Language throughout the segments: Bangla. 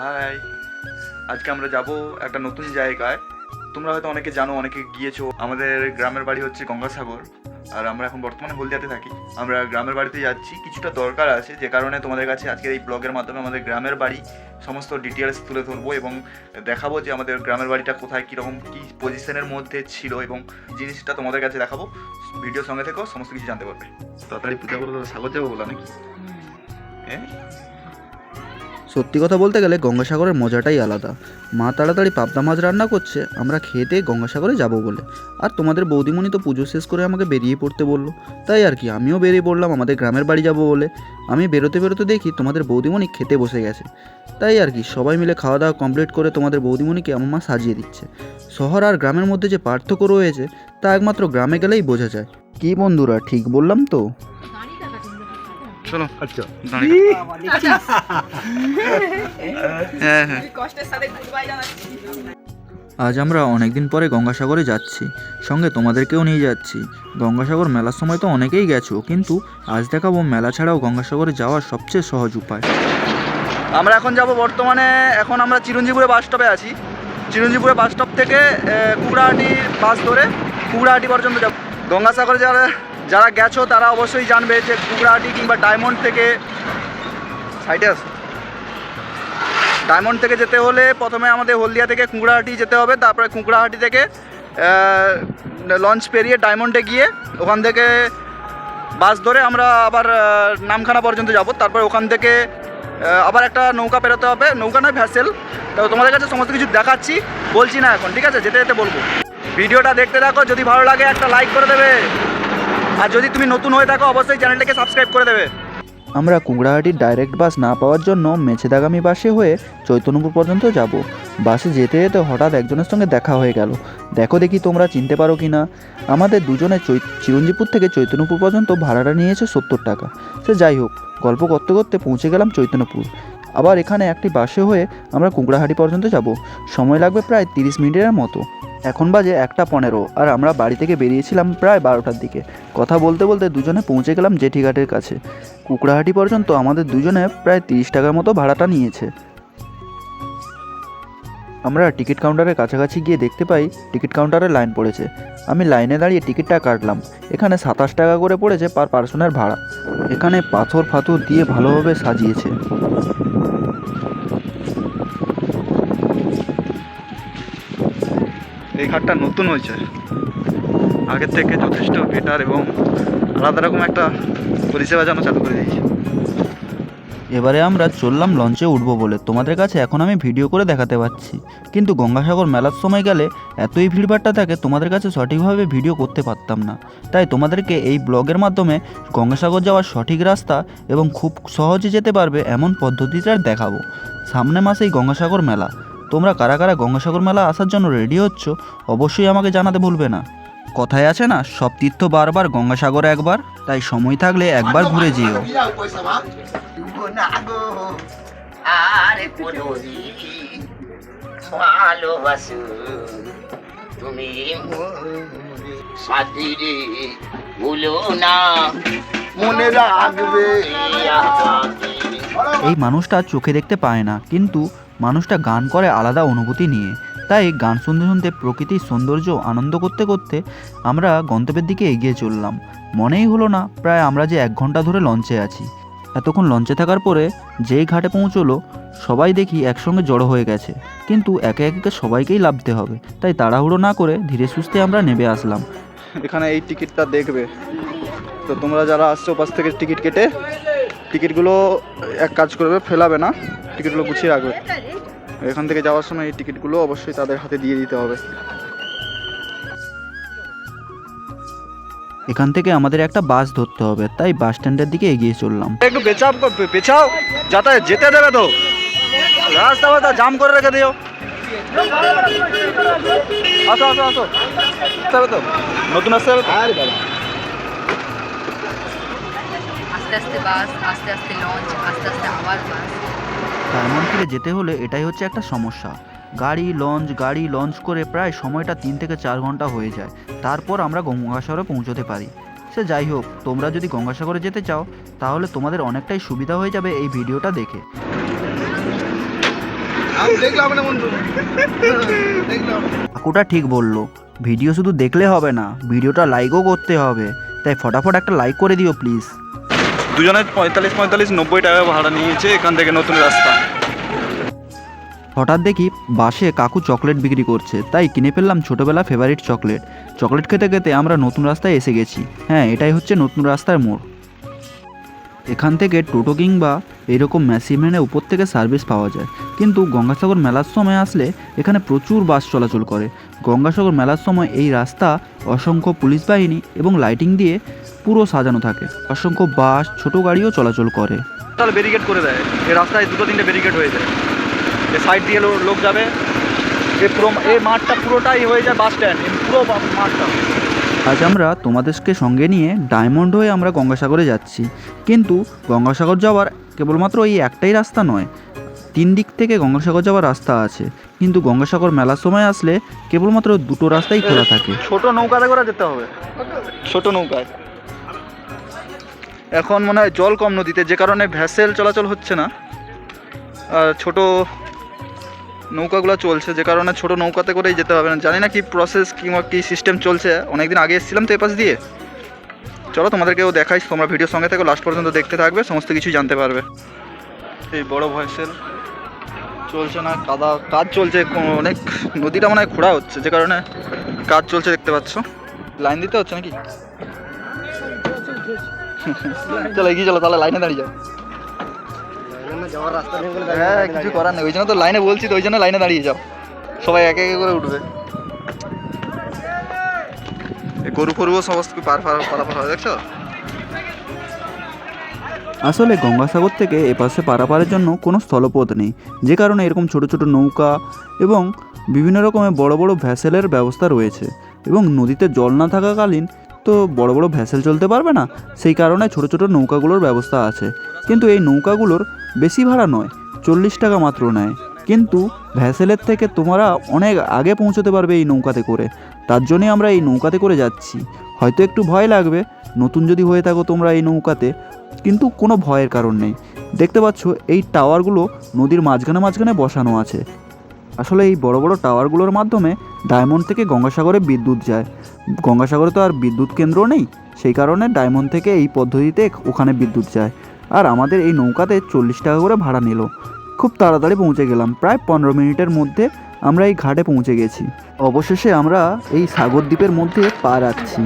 হাই। আজকে আমরা যাব একটা নতুন জায়গায়। তোমরা হয়তো অনেকে জানো অনেকে গিয়েছো। আমাদের গ্রামের বাড়ি হচ্ছে গঙ্গাসাগর। আর আমরা এখন বর্তমানে হলদিয়াতে থাকি। আমরা গ্রামের বাড়িতে যাচ্ছি। কিছুটা দরকার আছে যে কারণে তোমাদের কাছে আজকের এই ব্লগের মাধ্যমে আমাদের গ্রামের বাড়ি সমস্ত ডিটেলস তুলে ধরবো এবং দেখাবো যে আমাদের গ্রামের বাড়িটা কোথায় কীরকম কী পজিশনের মধ্যে ছিল এবং জিনিসটা তোমাদের কাছে দেখাবো। ভিডিও সঙ্গে থেকেও সমস্ত কিছু জানতে পারবে। তাড়াতাড়ি পূজা করে তো সাগর যাব বলা নাকি? হ্যাঁ? সত্যি কথা বলতে গেলে গঙ্গাসাগরের মজাটাই আলাদা। মা তাড়াতাড়ি পাবদা মাছ রান্না করছে, আমরা খেতে গঙ্গাসাগরে যাব বলে। আর তোমাদের বৌদিমণি তো পুজো শেষ করে আমাকে বেরিয়ে পড়তে বলল। তাই আর কি, আমিও বেরিয়ে পড়লাম, আমাদের গ্রামের বাড়ি যাব বলে। আমি বেরোতে বেরোতে দেখি তোমাদের বৌদিমণি খেতে বসে গেছে। তাই আর কি, সবাই মিলে খাওয়া দাওয়া কমপ্লিট করে তোমাদের বৌদিমণিকে আমার মা সাজিয়ে দিচ্ছে। শহর আর গ্রামের মধ্যে যে পার্থক্য রয়েছে, তা একমাত্র গ্রামে গেলেই বোঝা যায়। কি বন্ধুরা, ঠিক বললাম তো? চলো আচ্ছা হ্যাঁ হ্যাঁ কষ্টের সাথে গুডবাই জানাচ্ছি আজ আমরা অনেকদিন পরে গঙ্গাসাগরে যাচ্ছি। সঙ্গে তোমাদেরকেও নিয়ে যাচ্ছি। গঙ্গাসাগর মেলার সময় তো অনেকেই গেছো কিন্তু আজ দেখাবো মেলা ছাড়াও গঙ্গাসাগরে যাওয়ার সবচেয়ে সহজ উপায়। আমরা এখন যাব বর্তমানে এখন আমরা চিরঞ্জিপুরে বাস স্টপে আছি। চিরঞ্জিপুরে বাস স্টপ থেকে আহ, কুকড়াহাটি বাস ধরে কুকড়াহাটি পর্যন্ত যাব। গঙ্গাসাগরে যারা যারা গেছো, তারা অবশ্যই জানবে যে কুকড়াহাটি কিংবা ডায়মন্ড থেকে সাইডে ডায়মন্ড থেকে যেতে হলে প্রথমে আমাদের হলদিয়া থেকে কুঁকড়াহাটি যেতে হবে, তারপরে কুঁকড়াহাটি থেকে লঞ্চ পেরিয়ে ডায়মন্ডে গিয়ে ওখান থেকে বাস ধরে আমরা আবার নামখানা পর্যন্ত যাব। তারপর ওখান থেকে আবার একটা নৌকা পেরোতে হবে। নৌকা নয়, ভ্যাসেল। তো তোমাদের কাছে সমস্ত কিছু দেখাচ্ছি, বলছি না এখন, ঠিক আছে? যেতে যেতে বলব। ভিডিওটা দেখতে থাকো, যদি ভালো লাগে একটা লাইক করে দেবে। আর যদি তুমি নতুন হয়ে থাকো, অবশ্যই চ্যানেলটাকে সাবস্ক্রাইব করে দেবে। আমরা কুংড়াহাটির ডাইরেক্ট বাস না পাওয়ার জন্য মেছেদাগামী বাসে হয়ে চৈতন্যপুর পর্যন্ত যাব। বাসে যেতে যেতে হঠাৎ একজনের সঙ্গে দেখা হয়ে গেল। দেখো দেখি তোমরা চিনতে পারো কি না আমাদের দুজনে চৈ চিরঞ্জিপুর থেকে চৈতন্যপুর পর্যন্ত ভাড়াটা নিয়েছে সত্তর টাকা। সে যাই হোক, গল্প করতে করতে পৌঁছে গেলাম চৈতন্যপুর। আবার এখানে একটি বাসে হয়ে আমরা কুংড়াহাটি পর্যন্ত যাব। সময় লাগবে প্রায় তিরিশ মিনিটের মতো। এখন বাজে একটা পনেরো, আর আমরা বাড়ি থেকে বেরিয়েছিলাম প্রায় বারোটার দিকে। কথা বলতে বলতে দুজনে পৌঁছে গেলাম জেঠিঘাটের কাছে। কুকড়াহাটি পর্যন্ত আমাদের দুজনে প্রায় তিরিশ টাকার মতো ভাড়াটা নিয়েছে। আমরা টিকিট কাউন্টারের কাছাকাছি গিয়ে দেখতে পাই, টিকিট কাউন্টারে লাইন পড়েছে। আমি লাইনে দাঁড়িয়ে টিকিটটা কাটলাম। এখানে সাতাশ টাকা করে পড়েছে পার পার্সনের ভাড়া। এখানে পাথর ফাথর দিয়ে ভালোভাবে সাজিয়েছে। এই ঘাটটা নতুন হয়েছে। আগের থেকে যথেষ্ট বেটার এবং আলাদা রকম একটা পরিষেবা যেন চালু করে দিয়েছে। এবারে আমরা চললাম লঞ্চে উঠবো বলে। তোমাদের কাছে এখন আমি ভিডিও করে দেখাতে পাচ্ছি। কিন্তু গঙ্গাসাগর মেলার সময় গেলে এতই ভিড়ভাট্টা থাকে, তোমাদের কাছে সঠিকভাবে ভিডিও করতে পারতাম না। তাই তোমাদেরকে এই ব্লগের মাধ্যমে গঙ্গাসাগর যাওয়ার সঠিক রাস্তা এবং খুব সহজে যেতে পারবে এমন পদ্ধতিটা দেখাবো। সামনে মাসেই গঙ্গাসাগর মেলা। তোমরা কারা কারা গঙ্গাসাগর মেলা আসার জন্য রেডি হচ্ছ অবশ্যই আমাকে জানাতে ভুলবে না। কথায় আছে না সব তীর্থ বারবার গঙ্গাসাগরে একবার তাই সময় থাকলে একবার ঘুরে যেও। তুমি ভুলো না। মনে রাখবে। এই মানুষটা চোখে দেখতে পায় না কিন্তু মানুষটা গান করে আলাদা অনুভূতি নিয়ে। তাই গান শুনতে শুনতে প্রকৃতির সৌন্দর্য আনন্দ করতে করতে আমরা গন্তব্যের দিকে এগিয়ে চললাম। মনেই হলো না প্রায় আমরা যে এক ঘণ্টা ধরে লঞ্চে আছি। এতক্ষণ লঞ্চে থাকার পরে যেই ঘাটে পৌঁছলো, সবাই দেখি একসঙ্গে জড়ো হয়ে গেছে। কিন্তু একে একে সবাইকেই লাভতে হবে। তাই তাড়াহুড়ো না করে ধীরে সুস্থে আমরা নেমে আসলাম। এখানে এই টিকিটটা দেখবে। তো তোমরা যারা আসছো পাশ থেকে টিকিট কেটে টিকিটগুলো এক কাজ করবে ফেলাবে না টিকিটগুলো গুছিয়ে রাখবে। এখান থেকে যাওয়ার সময় এই টিকিটগুলো অবশ্যই তাদের হাতে দিয়ে দিতে হবে। এখান থেকে আমাদের একটা বাস ধরতে হবে তাই বাস স্ট্যান্ডের দিকে এগিয়ে চললাম। একটু পেছাও পেছাও যাতে যেতে দেবে তো। রাস্তা বাস্তা জাম করে রেখে দিও। আসো আসো আসো। তো। নতুন আসতে হবে তো? আস্তে আস্তে বাস আস্তে আস্তে লঞ্চ আস্তে আস্তে আবার বাস ডায়মন্ড ফিরে যেতে হলে এটাই হচ্ছে একটা সমস্যা। গাড়ি লঞ্চ গাড়ি লঞ্চ করে প্রায় সময়টা তিন থেকে চার ঘণ্টা হয়ে যায়। তারপর আমরা গঙ্গাসাগরে পৌঁছতে পারি। সে যাই হোক তোমরা যদি গঙ্গাসাগরে যেতে চাও তাহলে তোমাদের অনেকটাই সুবিধা হয়ে যাবে এই ভিডিওটা দেখে। কাকুটা ঠিক বলল ভিডিও শুধু দেখলে হবে না ভিডিওটা লাইকও করতে হবে। তাই ফটাফট একটা লাইক করে দিও প্লিজ দুজনের পঁয়তাল্লিশ পঁয়তাল্লিশ নব্বই টাকা ভাড়া নিয়েছে এখান থেকে নতুন রাস্তা। হঠাৎ দেখি বাসে কাকু চকলেট বিক্রি করছে, তাই কিনে ফেললাম ছোটোবেলা ফেভারিট চকলেট। চকলেট খেতে খেতে আমরা নতুন রাস্তায় এসে গেছি। হ্যাঁ এটাই হচ্ছে নতুন রাস্তার মোড়। এখান থেকে টোটো কিংবা এরকম ম্যাসিভ্যানে উপর থেকে সার্ভিস পাওয়া যায়। কিন্তু গঙ্গাসাগর মেলার সময় আসলে এখানে প্রচুর বাস চলাচল করে। গঙ্গাসাগর মেলার সময় এই রাস্তা অসংখ্য পুলিশ বাহিনী এবং লাইটিং দিয়ে পুরো সাজানো থাকে। অসংখ্য বাস, ছোট গাড়িও চলাচল করে। তাহলে ব্যারিকেড করে দেয়। এই রাস্তায় দুটো তিনটে ব্যারিকেড হয়ে যায়। এ সাইড দিয়ে লোক যাবে। এ পুরো এই মাঠটা পুরোটাই হয়ে যায় বাস স্ট্যান্ড পুরো মাঠটা। আজ আমরা তোমাদেরকে সঙ্গে নিয়ে ডায়মন্ড হয়ে আমরা গঙ্গাসাগরে যাচ্ছি। কিন্তু গঙ্গাসাগর যাওয়ার কেবলমাত্র এই একটাই রাস্তা নয়, তিন দিক থেকে গঙ্গাসাগর যাওয়ার রাস্তা আছে। কিন্তু গঙ্গাসাগর মেলার সময় আসলে কেবলমাত্র দুটো রাস্তাই খোলা থাকে। ছোট নৌকাতে করে যেতে হবে। ছোট নৌকায়। এখন মনে হয় জল কম নদীতে, যে কারণে ভ্যাসেল চলাচল হচ্ছে না। আর ছোট নৌকাগুলো চলছে, যে কারণে ছোট নৌকাতে করেই যেতে হবে না। জানি না কি প্রসেস কিংবা কী সিস্টেম চলছে। অনেকদিন আগে এসেছিলাম তো এ পাশ দিয়ে। চলো তোমাদেরকেও দেখাই, তোমরা ভিডিওর সঙ্গে থেকে লাস্ট পর্যন্ত দেখতে থাকবে, সমস্ত কিছু জানতে পারবে। এই বড় ভয়েসের চলছে না, কাদা, কাজ চলছে অনেক নদীটা মনে হয় খোঁড়া হচ্ছে, যে কারণে কাজ চলছে দেখতে পাচ্ছ। লাইন দিতে হচ্ছে নাকি? চলো এগিয়ে চলো, তাহলে লাইনে দাঁড়িয়ে যাও। হ্যাঁ কিছু করার নেই। ওই জন্য তো লাইনে বলছি তো, ওই জন্য লাইনে দাঁড়িয়ে যাও। সবাই একে একে করে উঠবে। গরু ফরুও সমস্ত পার পার পারাপার হয়, দেখছ? আসলে গঙ্গাসাগর থেকে এপাশে পারাপারের জন্য কোনো স্থলপথ নেই। যে কারণে এরকম ছোট ছোট নৌকা এবং বিভিন্ন রকমের বড় বড় ভ্যাসেলের ব্যবস্থা রয়েছে। এবং নদীতে জল না থাকাকালীন তো বড় বড় ভ্যাসেল চলতে পারবে না। সেই কারণে ছোট ছোট নৌকাগুলোর ব্যবস্থা আছে। কিন্তু এই নৌকাগুলোর বেশি ভাড়া নয়, চল্লিশ টাকা মাত্র নেয়। কিন্তু ভ্যাসেলের থেকে তোমরা অনেক আগে পৌঁছতে পারবে এই নৌকাতে করে। তার জন্যই আমরা এই নৌকাতে করে যাচ্ছি। হয়তো একটু ভয় লাগবে, নতুন যদি হয়ে থাকো তোমরা এই নৌকাতে। কিন্তু কোনো ভয়ের কারণ নেই। দেখতে পাচ্ছ, এই টাওয়ারগুলো নদীর মাঝখানে মাঝখানে বসানো আছে। আসলে এই বড় বড় টাওয়ারগুলোর মাধ্যমে ডায়মন্ড থেকে গঙ্গাসাগরে বিদ্যুৎ যায়। গঙ্গাসাগরে তো আর বিদ্যুৎ কেন্দ্র নেই সেই কারণে ডায়মন্ড থেকে এই পদ্ধতিতে ওখানে বিদ্যুৎ যায়। আর আমাদের এই নৌকাতে চল্লিশ টাকা করে ভাড়া নিল। খুব তাড়াতাড়ি পৌঁছে গেলাম প্রায় পনেরো মিনিটের মধ্যে আমরা এই ঘাটে পৌঁছে গেছি। অবশেষে আমরা এই সাগর দ্বীপের মধ্যে পা রাখছি।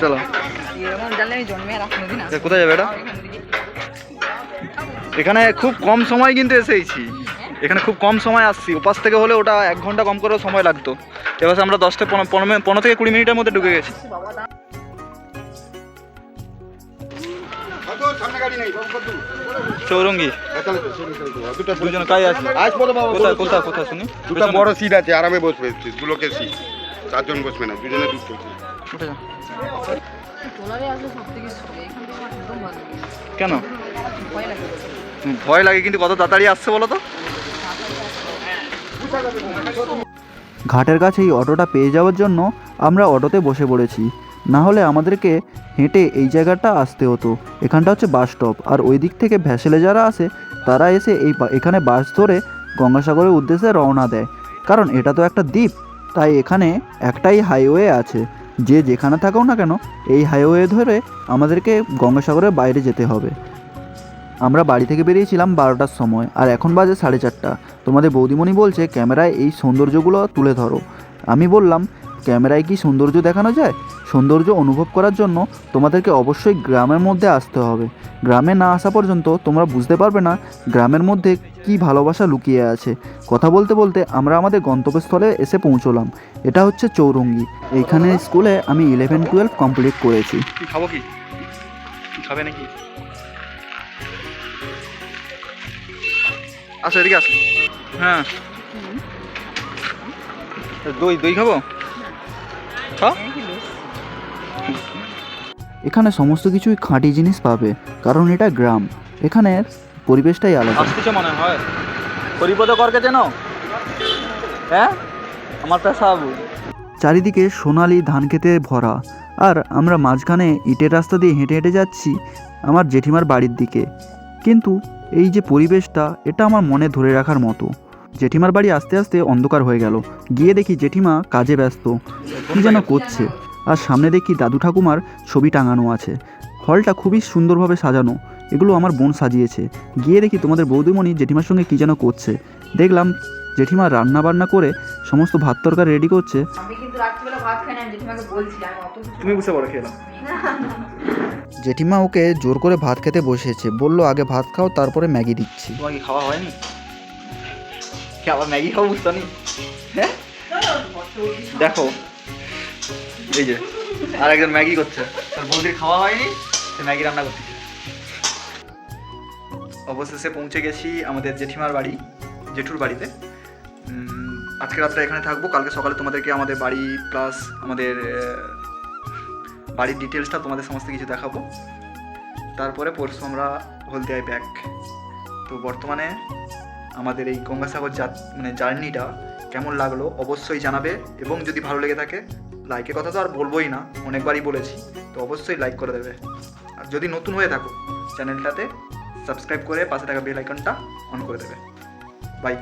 চলো। কোথায় যাবে এটা? এখানে খুব কম সময় কিন্তু এসেইছি। এখানে খুব কম সময় আসছি। ওপাশ থেকে হলে ওটা এক ঘণ্টা কম করে সময় লাগতো। এবার আমরা দশ থেকে পনেরো পনেরো থেকে কুড়ি মিনিটের মধ্যে ঢুকে গেছি। চৌরঙ্গি। দুজন কাজ আছে? কোথায় কোথায় কোথায় শুনি? দুটো বড় সিট আছে আরামে বসবে। দু সিট চারজন বসবে না দুজনে দুটো কেন? ভয় লাগে। ভয় লাগে কিন্তু কত তাড়াতাড়ি আসছে বলো তো? ঘাটের কাছে এই অটোটা পেয়ে যাওয়ার জন্য আমরা অটোতে বসে পড়েছি। না হলে আমাদেরকে হেঁটে এই জায়গাটা আসতে হতো। এখানটা হচ্ছে বাস স্টপ। আর ওই দিক থেকে ভ্যাসেলে যারা আসে, তারা এসে এই এখানে বাস ধরে গঙ্গাসাগরের উদ্দেশ্যে রওনা দেয়। কারণ এটা তো একটা দ্বীপ। তাই এখানে একটাই হাইওয়ে আছে। যে যেখানে থাকো না কেন, এই হাইওয়ে ধরে আমাদেরকে গঙ্গাসাগরের বাইরে যেতে হবে। আমরা বাড়ি থেকে বেরিয়েছিলাম বারোটার সময়, আর এখন বাজে সাড়ে চারটা। তোমাদের বৌদিমণি বলছে, ক্যামেরায় এই সৌন্দর্যগুলো তুলে ধরো। আমি বললাম, ক্যামেরায় কি সৌন্দর্য দেখানো যায়? সৌন্দর্য অনুভব করার জন্য তোমাদেরকে অবশ্যই গ্রামের মধ্যে আসতে হবে। গ্রামে না আসা পর্যন্ত তোমরা বুঝতে পারবে না গ্রামের মধ্যে কি ভালোবাসা লুকিয়ে আছে। কথা বলতে বলতে আমরা আমাদের গন্তব্যস্থলে এসে পৌঁছলাম। এটা হচ্ছে চৌরঙ্গি। এইখানে স্কুলে আমি ইলেভেন টুয়েলভ কমপ্লিট করেছি। খাব কি? খাবে নাকি? আসো এদিকে আসো। হ্যাঁ। দই দই খাব? এখানে সমস্ত কিছুই খাঁটি জিনিস পাবে কারণ এটা গ্রাম। এখানের পরিবেশটাই আলাদা। আসতেছে মনে হয়। হরিপদ করকে চেনো? হ্যাঁ? আমার পেশাবু চারিদিকে সোনালি ধান খেতে ভরা আর আমরা মাঝখানে ইটের রাস্তা দিয়ে হেঁটে হেঁটে যাচ্ছি আমার জেঠিমার বাড়ির দিকে। কিন্তু এই যে পরিবেশটা এটা আমার মনে ধরে রাখার মতো। জেঠিমার বাড়ি আস্তে আস্তে অন্ধকার হয়ে গেল। গিয়ে দেখি জেঠিমা কাজে ব্যস্ত। কী যেন করছে। আর সামনে দেখি দাদু ঠাকুমার ছবি টাঙানো আছে। হলটা খুবই সুন্দরভাবে সাজানো। এগুলো আমার বোন সাজিয়েছে। গিয়ে দেখি তোমাদের বৌদিমণি জেঠিমার সঙ্গে কী যেন করছে। দেখলাম জেঠিমা রান্না বান্না করে সমস্ত ভাত তরকারি রেডি করছে। আমি কিন্তু রাত্রিবেলা ভাত খাই না জেঠিমাকে বলছিলাম। তুমি পারো খেলাম জেঠিমা ওকে জোর করে ভাত খেতে বসেছে বলল, আগে ভাত খাও, তারপরে ম্যাগি দিচ্ছি। তোমার কি খাওয়া হয়নি? আবার ম্যাগি খাব বুঝতে নি হ্যাঁ? দেখো, এই যে আর একজন ম্যাগি করছে। তার বৌদির খাওয়া হয়নি, সে ম্যাগি রান্না করছে অবশেষে পৌঁছে গেছি আমাদের জেঠিমার বাড়ি, জেঠুর বাড়িতে। আজকে রাত্রে এখানে থাকব, কালকে সকালে তোমাদেরকে আমাদের বাড়ি প্লাস আমাদের বাড়ির ডিটেলসটা তোমাদের সমস্ত কিছু দেখাবো। তারপরে পরশু আমরা হলদিয়ায় ব্যাক তো বর্তমানে আমাদের এই গঙ্গাসাগর মানে জার্নিটা কেমন লাগল অবশ্যই জানাবে এবং যদি ভালো লেগে থাকে লাইকের কথা তো আর বলবোই না, অনেকবারই বলেছি, তো অবশ্যই লাইক করে দেবে। আর যদি নতুন হয়ে থাকো চ্যানেলটাতে সাবস্ক্রাইব করে পাশে থাকা বেল আইকনটা অন করে দেবে। বাই